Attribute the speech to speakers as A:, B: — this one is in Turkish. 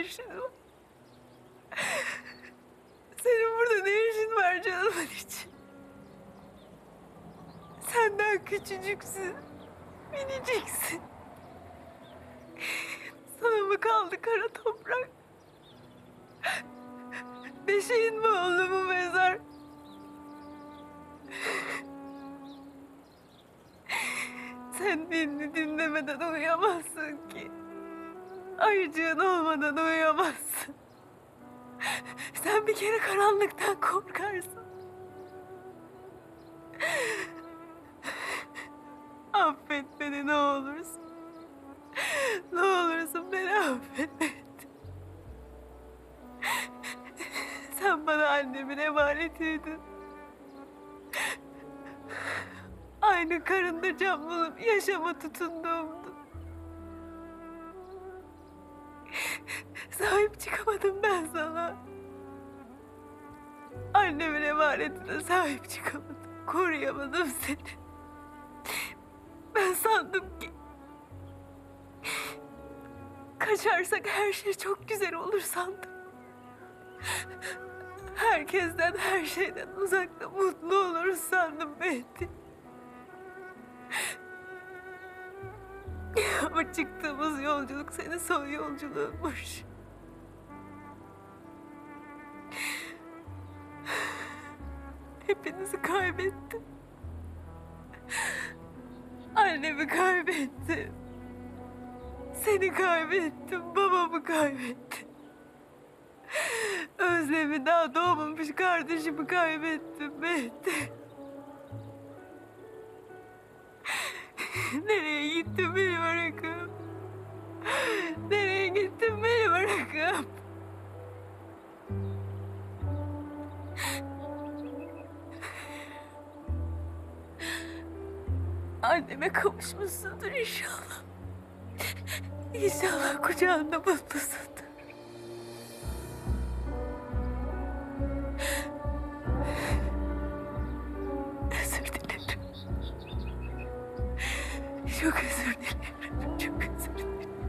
A: işin var? Senin burada ne işin var canımın için? Senden küçücüksün. Miniciksin. Sana mı kaldı kara toprak? Beşiğin mi oldu bu mezar? Sen beni dinlemeden uyuyamazsın ki. Ayıcığın olmadan uyuyamazsın. Sen bir kere karanlıktan korkarsın. Affet beni ne olursun. Ne olursun beni affet. Sen bana annemin emanetiydin. Aynı karında bulup yaşama tutunduğumdu. Annemin emanetine sahip çıkamadım. Koruyamadım seni. Ben sandım ki... Kaçarsak her şey çok güzel olur sandım. Herkesten, her şeyden uzakta mutlu oluruz sandım Mehdi. Ama çıktığımız yolculuk senin son yolculuğunmuş. Hepinizi kaybettim. Annemi kaybettim. Seni kaybettim, babamı kaybettim. Özlem'i daha doğmamış kardeşimi kaybettim Mehdi. Nereye gittin beni bırakıp? Nereye gittin beni bırakıp? anneme kavuşmuşsundur inşallah. İnşallah kucağında mutlusundur. Özür dilerim. Çok özür dilerim. Çok özür dilerim.